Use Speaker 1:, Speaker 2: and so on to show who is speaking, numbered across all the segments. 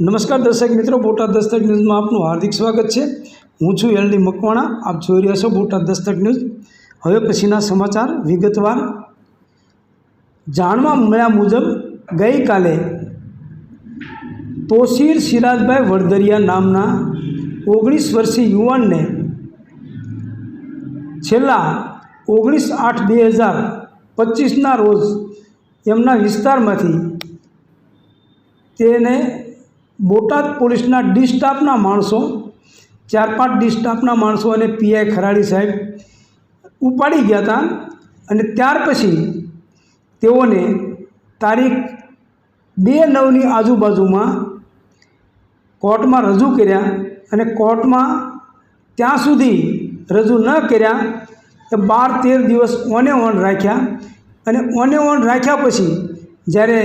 Speaker 1: નમસ્કાર દર્શક મિત્રો, બોટાદ દસ્તક ન્યૂઝમાં આપનું હાર્દિક સ્વાગત છે. હું છું એલડી મકવાણા, આપ જોઈ રહ્યા છો બોટાદ દસ્તક ન્યૂઝ. હવે પછીના સમાચાર વિગતવાર. જાણવા મળ્યા મુજબ ગઈકાલે તોસીર સિરાજભાઈ વડદરિયા નામના ઓગણીસ વર્ષીય યુવાનને છેલ્લા ઓગણીસ આઠ બે હજાર પચીસના રોજ એમના વિસ્તારમાંથી તેને બોટાદ પોલીસના ડિસ્ટાફના માણસો, ચાર પાંચ ડિસ્ટાફના માણસો અને પીઆઈ ખરાડી સાહેબ ઉપાડી ગયા હતા અને ત્યાર પછી તેઓને તારીખ બે નવની આજુબાજુમાં કોર્ટમાં રજૂ કર્યા અને કોર્ટમાં ત્યાં સુધી રજૂ ન કર્યા એ બાર તેર દિવસ ઓને ઓન રાખ્યા અને ઓને ઓન રાખ્યા પછી જ્યારે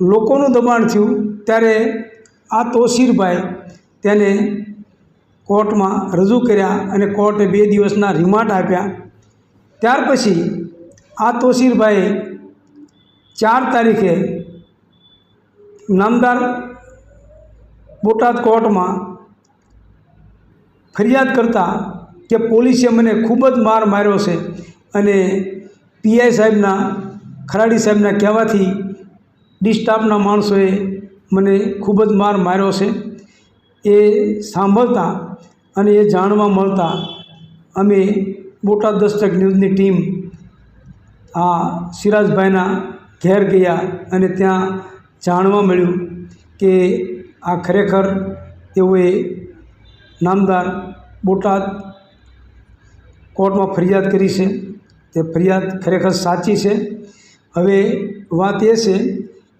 Speaker 1: લોકોનું દબાણ થયું ત્યારે આ તોસીરભાઈ તેને કોર્ટમાં રજૂ કર્યા અને કોર્ટે બે દિવસના રિમાન્ડ આપ્યા. ત્યાર પછી આ તોસીરભાઈએ ચાર તારીખે નામદાર બોટાદ કોર્ટમાં ફરિયાદ કરતા કે પોલીસે મને ખૂબ જ માર માર્યો છે અને પીઆઈ સાહેબના, ખરાડી સાહેબના કહેવાથી ડિસ્ટાફના માણસોએ મને ખૂબ જ માર માર્યો છે. એ સાંભળતા અને એ જાણવા મળતા અમે બોટાદ દસ્તક ન્યૂઝની ટીમ આ સિરાજભાઈના ઘેર ગયા અને ત્યાં જાણવા મળ્યું કે આ ખરેખર તેઓએ નામદાર બોટાદ કોર્ટમાં ફરિયાદ કરી છે. તે ફરિયાદ ખરેખર સાચી છે. હવે વાત એ છે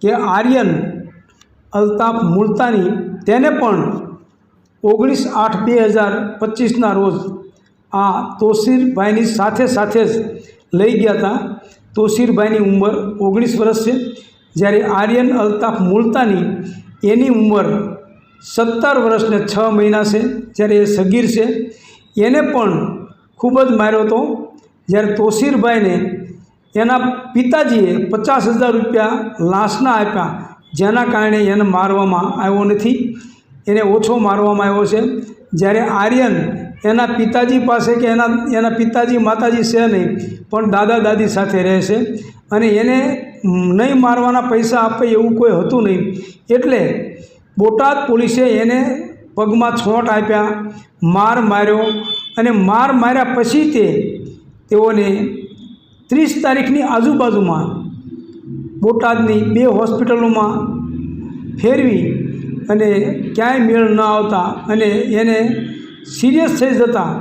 Speaker 1: કે આર્યન અલ્તાફ મુલતાની તેને પણ ઓગણીસ આઠ બે હજાર પચીસના રોજ આ તોસીરભાઈની સાથે સાથે જ લઈ ગયા હતા. તોસીરભાઈની ઉંમર ઓગણીસ વર્ષ છે. જ્યારે આર્યન અલ્તાફ મુલતાની એની ઉંમર સત્તર વર્ષને છ મહિના છે. જ્યારે એ સગીર છે. એને પણ ખૂબ જ માર્યો હતો. જ્યારે તોસીરભાઈને એના પિતાજીએ પચાસ હજાર રૂપિયા લાશના આપ્યા. જેના કારણે એને મારવામાં આવ્યો નથી. એને ઓછો મારવામાં આવ્યો છે. જ્યારે આર્યન એના પિતાજી પાસે કે એના એના પિતાજી માતાજી છે નહીં, પણ દાદા દાદી સાથે રહે છે અને એને નહીં મારવાના પૈસા આપે એવું કોઈ હતું નહીં. એટલે બોટાદ પોલીસે એને પગમાં છોટ આપ્યા, માર માર્યો અને માર માર્યા પછી તે તેઓને ત્રીસ તારીખની આજુબાજુમાં બોટાદની બે હોસ્પિટલોમાં ફેરવી અને ક્યાંય મેળ ન આવતા અને એને સિરિયસ થઈ જતાં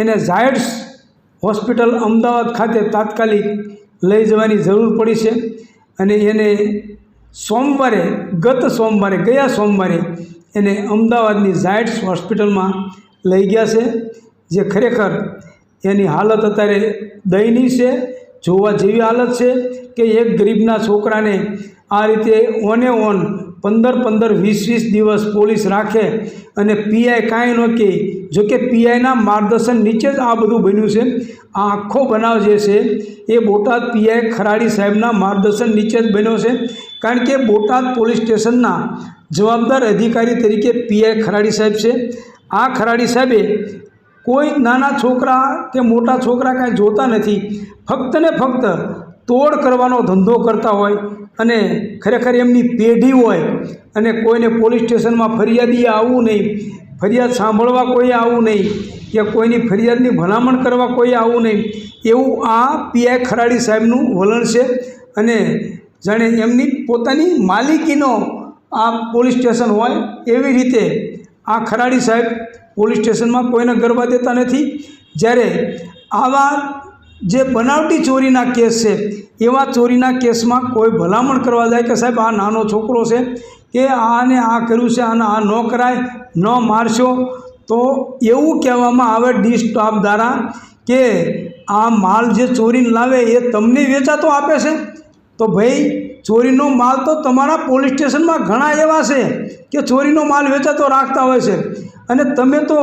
Speaker 1: એને ઝાયડ્સ હોસ્પિટલ અમદાવાદ ખાતે તાત્કાલિક લઈ જવાની જરૂર પડી છે અને એને સોમવારે, ગત સોમવારે, ગયા સોમવારે એને અમદાવાદની ઝાયડ્સ હોસ્પિટલમાં લઈ ગયા છે, જે ખરેખર એની હાલત અત્યારે દયનીય છે જોવા જેવી હાલત છે કે એક ગરીબના છોકરાને આ રીતે ઓને ઓન પંદર પંદર વીસ વીસ દિવસ પોલીસ રાખે અને પીઆઈ કાંઈ ન કહે, જોકે પીઆઈના માર્ગદર્શન નીચે જ આ બધું બન્યું છે. આ આખો બનાવ જે છે એ બોટાદ પીઆઈ ખરાડી સાહેબના માર્ગદર્શન નીચે જ બન્યો છે. કારણ કે બોટાદ પોલીસ સ્ટેશનના જવાબદાર અધિકારી તરીકે પીઆઈ ખરાડી સાહેબ છે. આ ખરાડી સાહેબે કોઈ નાના છોકરા કે મોટા છોકરા કાંઈ જોતા નથી. ફક્ત ને ફક્ત તોડ કરવાનો ધંધો કરતા હોય અને ખરેખર એમની પેઢી હોય અને કોઈને પોલીસ સ્ટેશનમાં ફરિયાદી આવવું નહીં, ફરિયાદ સાંભળવા કોઈ આવવું નહીં કે કોઈની ફરિયાદની ભલામણ કરવા કોઈ આવવું નહીં, એવું આ પીઆઈ ખરાડી સાહેબનું વલણ છે અને જાણે એમની પોતાની માલિકીનો આ પોલીસ સ્ટેશન હોય એવી રીતે આ ખરાડી સાહેબ પોલીસ સ્ટેશનમાં કોઈને ગરબા દેતા નથી. જ્યારે આવા જે બનાવટી ચોરીના કેસ છે, એવા ચોરીના કેસમાં કોઈ ભલામણ કરવા જાય કે સાહેબ આ નાનો છોકરો છે કે આને આ કર્યું છે, આને આ ન કરાય, ન મારશો, તો એવું કહેવામાં આવે ડી સ્ટાફ દ્વારા કે આ માલ જે ચોરીને લાવે એ તમને વેચાતો આપે છે? તો ભાઈ, ચોરીનો માલ તો તમારા પોલીસ સ્ટેશનમાં ઘણા એવા છે કે ચોરીનો માલ વેચાતો રાખતા હોય છે. અને તમે તો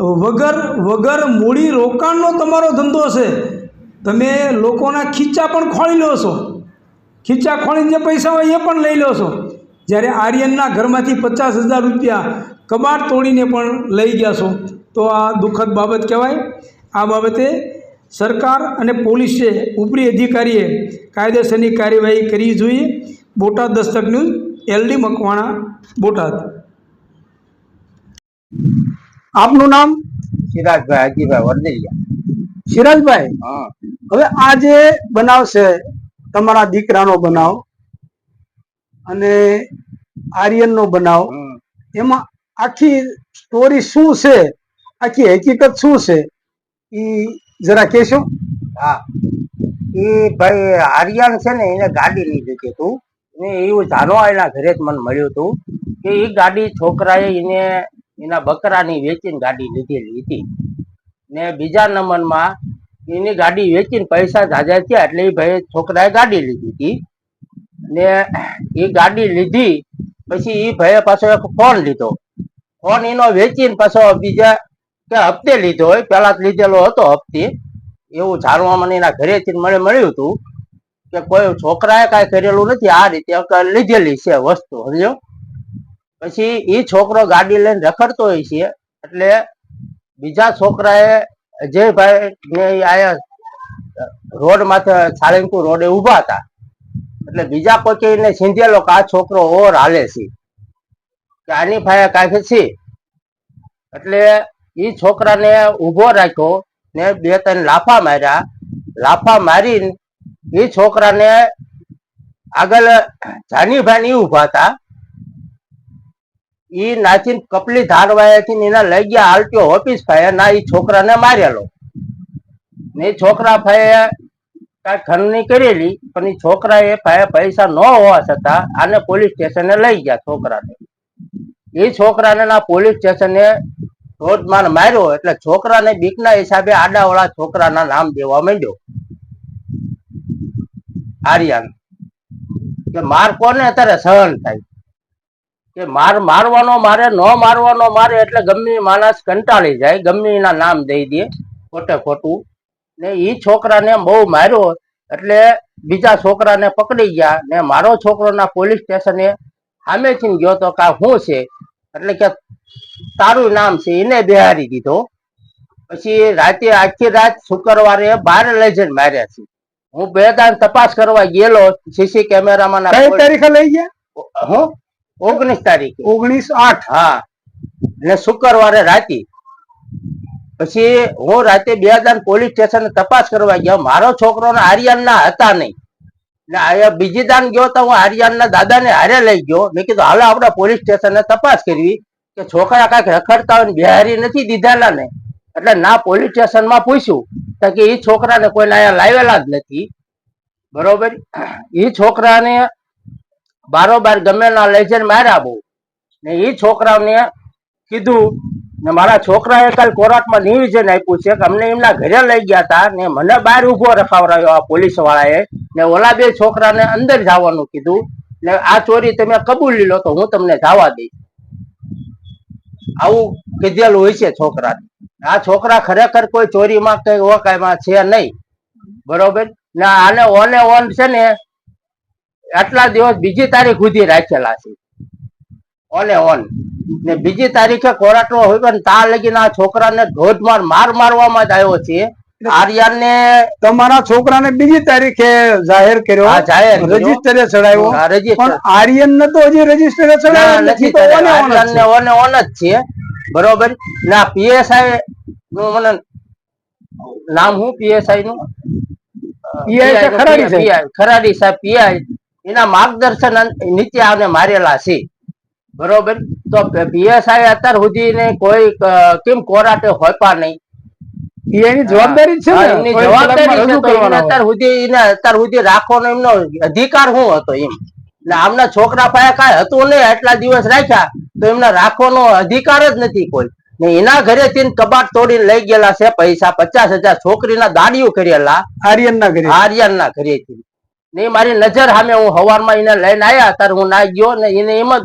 Speaker 1: વગર વગર મૂડી રોકાણનો તમારો ધંધો છે. તમે લોકોના ખીચા પણ ખોળી લો છો. ખીચા ખોળીને જે પૈસા હોય એ પણ લઈ લો છો. જ્યારે આર્યનના ઘરમાંથી પચાસ હજાર રૂપિયા કબાટ તોડીને પણ લઈ ગયા છો. તો આ દુઃખદ બાબત કહેવાય. આ બાબતે સરકાર અને પોલીસે ઉપરી અધિકારીએ કાયદેસરની કાર્યવાહી કરવી જોઈએ. Botad Dastak news LD Makwana Botad. આપનું નામ?
Speaker 2: સિરાજભાઈ હાજીભાઈ વર્દેલિયા.
Speaker 1: સિરાજભાઈ હવે આ જે બનાવ છે તમારા દીકરાનો બનાવ અને આર્યનનો બનાવ એમાં આખી સ્ટોરી શું છે? આખી હકીકત શું છે? એ જરા કેશો
Speaker 2: હા. એ ભાઈ આર્યન છે ને, એને ગાડી લીધી હતી તું. ને એવું જાણવા એના ઘરે જ મને મળ્યું હતું કે એ ગાડી છોકરાએ એને, એના બકરાની વેચીને ગાડી લીધેલી હતી. ને બીજા નંબરમાં એની ગાડી વેચીને પૈસા જાજા થયા એટલે એ ભાઈ છોકરાએ ગાડી લીધી હતી. ને એ ગાડી લીધી, પછી એ ભાઈએ પાછો એક ફોન લીધો. ફોન એનો વેચીને પાછો બીજા કે હપ્તે લીધો હોય પેલા જ લીધેલો હતો હપ્તે. એવું જાણવા મને એના ઘરેથી મને મળ્યું હતું કે કોઈ છોકરાએ કાંઈ કરેલું નથી, આ રીતે લીધેલી છે વસ્તુ સમજો પછી એ છોકરો ગાડી લઈને રખડતો હોય છે, એટલે બીજા છોકરાએ અજયભાઈ ને ઈ આયા રોડ માથે સાળંગપુર રોડે ઊભા હતા. એટલે બીજા કોઈ એને સિંધેલો કે આ છોકરો ઓર હાલે છે. કે આની ભાઈ કાંઈક છે એટલે એ છોકરાને ઊભો રાખ્યો ને બે ત્રણ લાફા માર્યા. લાફા મારી એ છોકરાને આગળ જાનીભાઈ ની ઊભા હતા. એ નાચીને કપલી ધારવાયાથી લઈ ગયા આરટીઓ ઓફિસ ભાઈ ના એ છોકરાને મારેલો. ને છોકરા ભાઈએ કાંઈ ખંડણી કરેલી, પણ ઈ છોકરાએ ભાઈ પૈસા ન હોવા છતાં આને પોલીસ સ્ટેશને લઈ ગયા છોકરાને. એ છોકરાને ના પોલીસ સ્ટેશને રોજમાર માર્યો એટલે છોકરાને બીકના હિસાબે આડાવાળા છોકરાના નામ દેવા માંડ્યો. આર્યન. કે માર કોને અત્યારે સહન થાય? કે માર મારવાનો મારે, ન મારવાનો મારે એટલે ગમે માણસ કંટાળી જાય ગમે નામ દઈ દે, ખોટે ખોટું. ને એ છોકરાને બહુ માર્યો એટલે બીજા છોકરાને પકડી ગયા. ને મારો છોકરો ના પોલીસ સ્ટેશને સામેથી ગયો તો કા શું છે? એટલે કે તારું નામ છે એને બિહારી દીધો. પછી રાતે આખી રાત શુક્રવારે બાર લઈ જઈને માર્યા છે. હું બે દાન તપાસ કરવા ગયેલો સીસી કેમેરામાં
Speaker 1: કઈ તારીખે લઈ ગયા?
Speaker 2: હું? ઓગણીસ તારીખે.
Speaker 1: ઓગણીસ આઠ.
Speaker 2: હા. ને શુક્રવારે રાતે. પછી હું રાતે બે દાન પોલીસ સ્ટેશન તપાસ કરવા ગયો. મારો છોકરો આર્યન ના હતા નહીં. બીજી દાન ગયો તો હું આર્યન ના દાદા ને હારે લઈ ગયો. મેં કીધું હાલો આપડે પોલીસ સ્ટેશન તપાસ કરવી. કે છોકરા કાંઈક રખડતા હોય બિહારી નથી દીધેલા ને એટલે ના પોલીસ સ્ટેશનમાં પૂછ્યું. તો કે એ છોકરાને કોઈને અહીંયા લાવેલા જ નથી. બરોબર? એ છોકરાને બારોબાર ગમે ના લઈ જઈને માર્યા બહુ. ને એ છોકરાને કીધું ને મારા છોકરાએ કાલ કોર્ટમાં નિવેદન આપ્યું છે કે અમને એમના ઘરે લઈ ગયા હતા ને મને બહાર ઊભો રખાવડાયો આ પોલીસ વાળાએ. ને ઓલા બે છોકરાને અંદર જવાનું કીધું. ને આ ચોરી તમે કબૂલી લો તો હું તમને જવા દઈશ. આવું કીધેલું હોય છે છોકરા. આ છોકરા ખરેખર કોઈ ચોરીમાં કઈ ઓકાયમાં છે નહીં. બરોબર? ને આને ઓને ઓન છે ને, આટલા દિવસ બીજી તારીખ સુધી રાખેલા છે. ઓને ઓન ને બીજી તારીખે કોરાટો હોય પણ તા લગીને આ છોકરાને ધોધમાર માર મારવામાં જ આવ્યો છે. આર્યન ને
Speaker 1: તમારા છોકરાને બીજી તારીખે જાહેર કર્યો.
Speaker 2: જાહેર
Speaker 1: રજીસ્ટરે ચડાવ્યો. પણ આર્યન ને તો હજી રજીસ્ટરે ચડાવ્યો
Speaker 2: નથી
Speaker 1: નથી તો ઓને ઓન જ છે.
Speaker 2: ઓને ઓન જ છે. બરોબર? ના પીએસઆઈ મને નામ હું પીએસઆઈ નું?
Speaker 1: PI ખરાડી સાહેબ.
Speaker 2: ખરાડી સાહેબ પીઆઈ. એના માર્ગદર્શન નીચે આને મારેલા છે. બરોબર? તો પીએસઆઈ અત્યાર સુધી ને કોઈ કેમ કોરાટે હોપા નહીં?
Speaker 1: PI ની જવાબદારી છે
Speaker 2: એમની જવાબદારી છે. તો અત્યાર સુધી એને અત્યાર સુધી રાખવાનો એમનો અધિકાર શું હતો એમ? એટલે આમના છોકરા પાસે કાંઈ હતું નહીં આટલા દિવસ રાખ્યા તો એમને રાખવાનો અધિકાર જ નથી કોઈ. ને એના ઘરે થી કબાટ તોડીને લઈ ગયેલા છે પૈસા પચાસ હજાર છોકરીના દાડીઓ કરેલા
Speaker 1: આર્યન ના ઘરે
Speaker 2: આર્યન ના ઘરેથી ને મારી નજર સામે હું હવારમાં એને લઈને આવ્યા ત્યારે હું ના ગયો ને એને એમ જ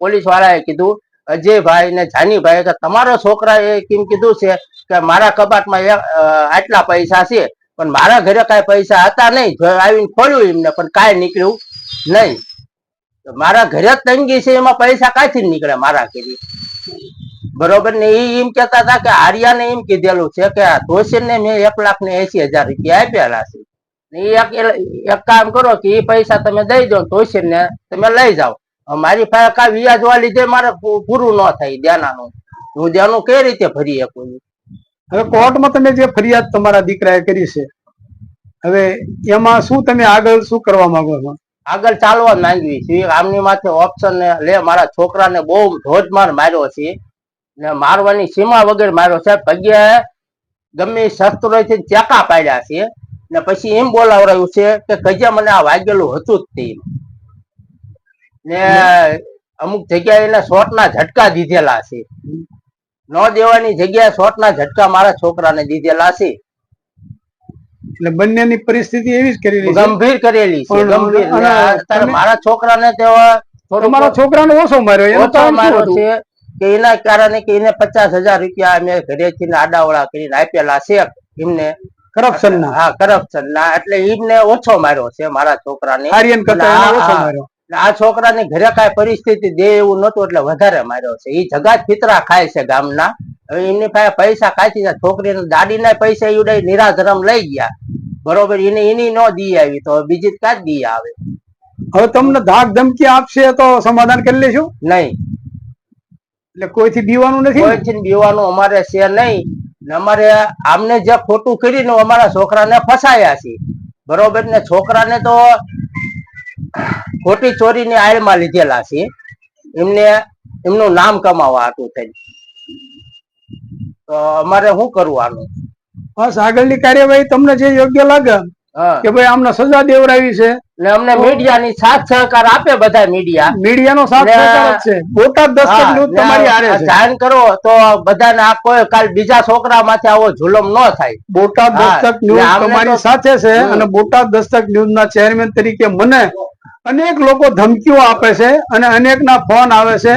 Speaker 2: પોલીસ વાળાએ કીધું અજયભાઈ ને જાનીભાઈ કે તમારો છોકરાએ કેમ કીધું છે કે મારા કબાટમાં આટલા પૈસા છે, પણ મારા ઘરે કાંઈ પૈસા હતા નહીં. આવીને ખોલ્યું એમને, પણ કાંઈ નીકળ્યું નહીં. મારા ઘરે જ તંગી છે, એમાં પૈસા કાંઈથી નીકળે મારા ઘરે? બરોબર ને એ એમ કેતા હતા કે આર્યાને એમ કીધેલું છે કે તોસીર ને મેં એક લાખ ને એસી હજાર રૂપિયા આપેલા છે. એક એક કામ કરો કે એ પૈસા તમે દઈ દો તોસીર તમે લઈ જાઓ. મારી પાસે કા વ્યાજ વાળી લીધે મારે પૂરું ન થાય દેનાનું. હું ધ્યાન કઈ રીતે ભરી શકું
Speaker 3: હવે કોર્ટમાં તમે જે ફરિયાદ તમારા દીકરાએ કરી છે હવે એમાં શું તમે આગળ શું કરવા માંગો છો?
Speaker 2: આગળ ચાલવા માંગવી છે આમની માથે ઓપ્શન ને લે મારા છોકરાને બહુ ધોધમાર માર્યો છે ને મારવાની સીમા વગર માર્યો છે. પગે ગમે શસ્ત્રોથી ચેકા પાડ્યા છે ને પછી એમ બોલાવરાયું છે કે કજે મને આ વાગેલું હતું જ તે. ને અમુક જગ્યાએ એને શોટના ઝટકા દીધેલા છે. ન દેવાની જગ્યાએ શોટના ઝટકા મારા છોકરાને દીધેલા છે.
Speaker 3: એટલે બંનેની પરિસ્થિતિ એવી જ કરેલી
Speaker 2: ગંભીર કરેલી છે ગંભીર. મારા છોકરાને તેઓ
Speaker 3: મારા છોકરાને ઓછો માર્યો
Speaker 2: ઓછો માર્યો છે કે એના કારણે કે એને પચાસ હજાર રૂપિયા અમે ઘરેથી આડાવડા કરીને આપેલા છે એમને.
Speaker 3: કરપ્શન ના
Speaker 2: હા કરપ્શન ના એટલે એમને ઓછો માર્યો છે મારા છોકરાને.
Speaker 3: આર્યન કરતા ઓછો માર્યો.
Speaker 2: આ છોકરાની ઘરે કાંઈ પરિસ્થિતિ દે એવું નતું એટલે વધારે માર્યો છે. એ જગા ફિતરા ખાય છે ગામના. હવે એમની પાસે પૈસા કાંઈથી જાય છોકરીને દાડીના પૈસા ઉડાઈ નિરાધરમ લઈ ગયા. બરોબર એને એની ન દી આવી તો બીજી કાંઈ દી આવે?
Speaker 3: હવે તમને ધાક ધમકી આપશે તો સમાધાન કરી લેશું?
Speaker 2: નહીં.
Speaker 3: એટલે કોઈથી બીવાનું નથી
Speaker 2: કોઈથી બીવાનું અમારે છે નહીં. અમારે આમને જે ખોટું કરીને અમારા છોકરાને ફસાયા છે. બરોબર ને છોકરાને તો ખોટી ચોરીની આડમાં લીધેલા છે. એમને એમનું નામ કમાવા હતું થઈ તો અમારે શું કરવાનું?
Speaker 3: બસ આગળની કાર્યવાહી તમને જે યોગ્ય લાગે કે ભાઈ આમને સજા દેવડાવી છે.
Speaker 2: ને અમને મીડિયાની સાથ સહકાર આપે બધા મીડિયા.
Speaker 3: મીડિયાનો સાથ
Speaker 2: ને-
Speaker 3: સહકાર છે. બોટાદ દસ્તક ન્યૂઝ તમારી
Speaker 2: આરે
Speaker 3: છે.
Speaker 2: જાણ કરો તો બધાને આ કોઈ કાલ બીજા છોકરા માથે આવો જુલમ ન થાય.
Speaker 3: બોટાદ દસ્તક
Speaker 2: ને
Speaker 3: ન્યૂઝ તમારી સાથે છે અને બોટાદ દસ્તક ન્યૂઝ ના ચેરમેન તરીકે મને અનેક લોકો ધમકીઓ આપે છે અને અનેકના ફોન આવે છે.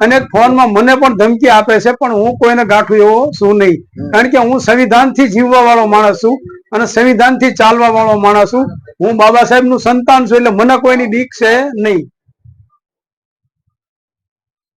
Speaker 3: અનેક ફોનમાં મને પણ ધમકી આપે છે પણ હું કોઈને ગાંઠું એવો છું નહીં. કારણ કે હું સંવિધાનથી જીવવા વાળો માણસ છું અને સંવિધાનથી ચાલવા વાળો માણસ છું. હું બાબા સાહેબનું સંતાન છું એટલે મને કોઈની બીક છે નહીં.